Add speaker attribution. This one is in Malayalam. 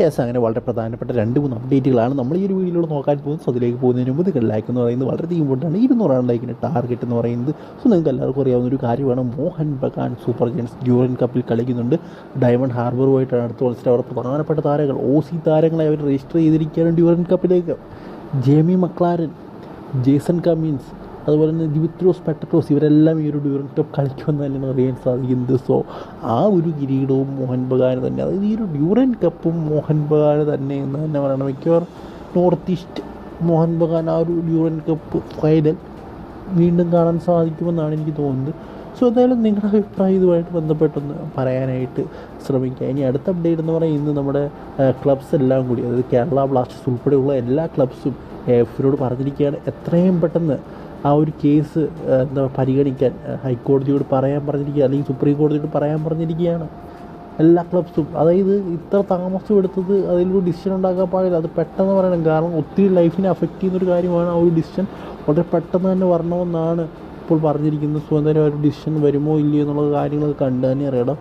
Speaker 1: യെസ് അങ്ങനെ വളരെ പ്രധാനപ്പെട്ട രണ്ട് മൂന്ന് അപ്ഡേറ്റുകളാണ് നമ്മൾ ഈ ഒരു വീഡിയോയിലൂടെ നോക്കാൻ പോകുന്നത്. സോ അതിലേക്ക് പോകുന്നതിന് മുമ്പ് നിങ്ങൾ ലൈക്ക് എന്ന് പറയുന്നത് വളരെ ഇമ്പോർട്ടന്റ് ആണ് ഇരുന്നൂറാണ് ലൈക്കിന് ടാർഗറ്റ് എന്ന് പറയുന്നത്. സോ നിങ്ങൾക്ക് എല്ലാവർക്കും അറിയാവുന്ന ഒരു കാര്യമാണ്. Mohun Bagan super giants Durand കപ്പിൽ കളിക്കുന്നുണ്ട്. ഡയമണ്ട് ഹാർബറുമായിട്ടാണ് അടുത്ത മത്സരം. അവിടെ പ്രധാനപ്പെട്ട താരങ്ങൾ ഓ സി താരങ്ങളെ അവർ രജിസ്റ്റർ ചെയ്തിരിക്കുകയാണ് ഡ്യൂറൻ കപ്പിലേക്ക് ജേമി മക്ലാരൻ ജേസൺ കമ്മിൻസ് അതുപോലെ തന്നെ ദിവിത്രോസ് പെട്ടക്രോസ് ഇവരെല്ലാം ഈ ഒരു ഡ്യൂറൻ കപ്പ് കളിക്കുമെന്ന് തന്നെയാണ് അറിയാൻ സാധിക്കുന്നത്. സോ ആ ഒരു കിരീടവും മോഹൻ ബഗാന് തന്നെ അതായത് ഈ ഒരു ഡ്യൂറൻ കപ്പും മോഹൻ ബഗാന് തന്നെ എന്ന് തന്നെ പറയണം. മിക്കവാറും നോർത്ത് ഈസ്റ്റ് മോഹൻ ബഗാൻ ആ ഒരു ഡ്യൂറൻ കപ്പ് ഫൈനൽ വീണ്ടും കാണാൻ സാധിക്കുമെന്നാണ് എനിക്ക് തോന്നുന്നത്. സോ എന്തായാലും നിങ്ങളുടെ അഭിപ്രായം ഇതുമായിട്ട് ബന്ധപ്പെട്ടൊന്ന് പറയാനായിട്ട് ശ്രമിക്കുക. ഇനി അടുത്ത അപ്ഡേറ്റ് എന്ന് പറയുന്നത് നമ്മുടെ ക്ലബ്സ് എല്ലാം കൂടി അതായത് കേരള ബ്ലാസ്റ്റേഴ്സ് ഉൾപ്പെടെയുള്ള എല്ലാ ക്ലബ്സും എഫിനോട് പറഞ്ഞിരിക്കുകയാണ്. എത്രയും പെട്ടെന്ന് ആ ഒരു കേസ് എന്താ പരിഗണിക്കാൻ ഹൈക്കോടതിയോട് പറയാൻ പറഞ്ഞിരിക്കുക അല്ലെങ്കിൽ സുപ്രീം കോടതിയോട് പറയാൻ പറഞ്ഞിരിക്കുകയാണ്. എല്ലാ ക്ലബ്സും. അതായത് ഇത്ര താമസം എടുത്തത് അതിലൊരു ഡിസിഷൻ ഉണ്ടാക്കാൻ പാടില്ല. അത് പെട്ടെന്ന് പറയണം. കാരണം ഒത്തിരി ലൈഫിനെ അഫക്റ്റ് ചെയ്യുന്നൊരു കാര്യമാണ് ആ ഒരു ഡിസിഷൻ. വളരെ പെട്ടെന്ന് തന്നെ വരണമെന്നാണ് ഇപ്പോൾ പറഞ്ഞിരിക്കുന്നത്. സോ ഒരു ഡിസിഷൻ വരുമോ ഇല്ലയോ എന്നുള്ള കാര്യങ്ങൾ കണ്ടു തന്നെ അറിയണം.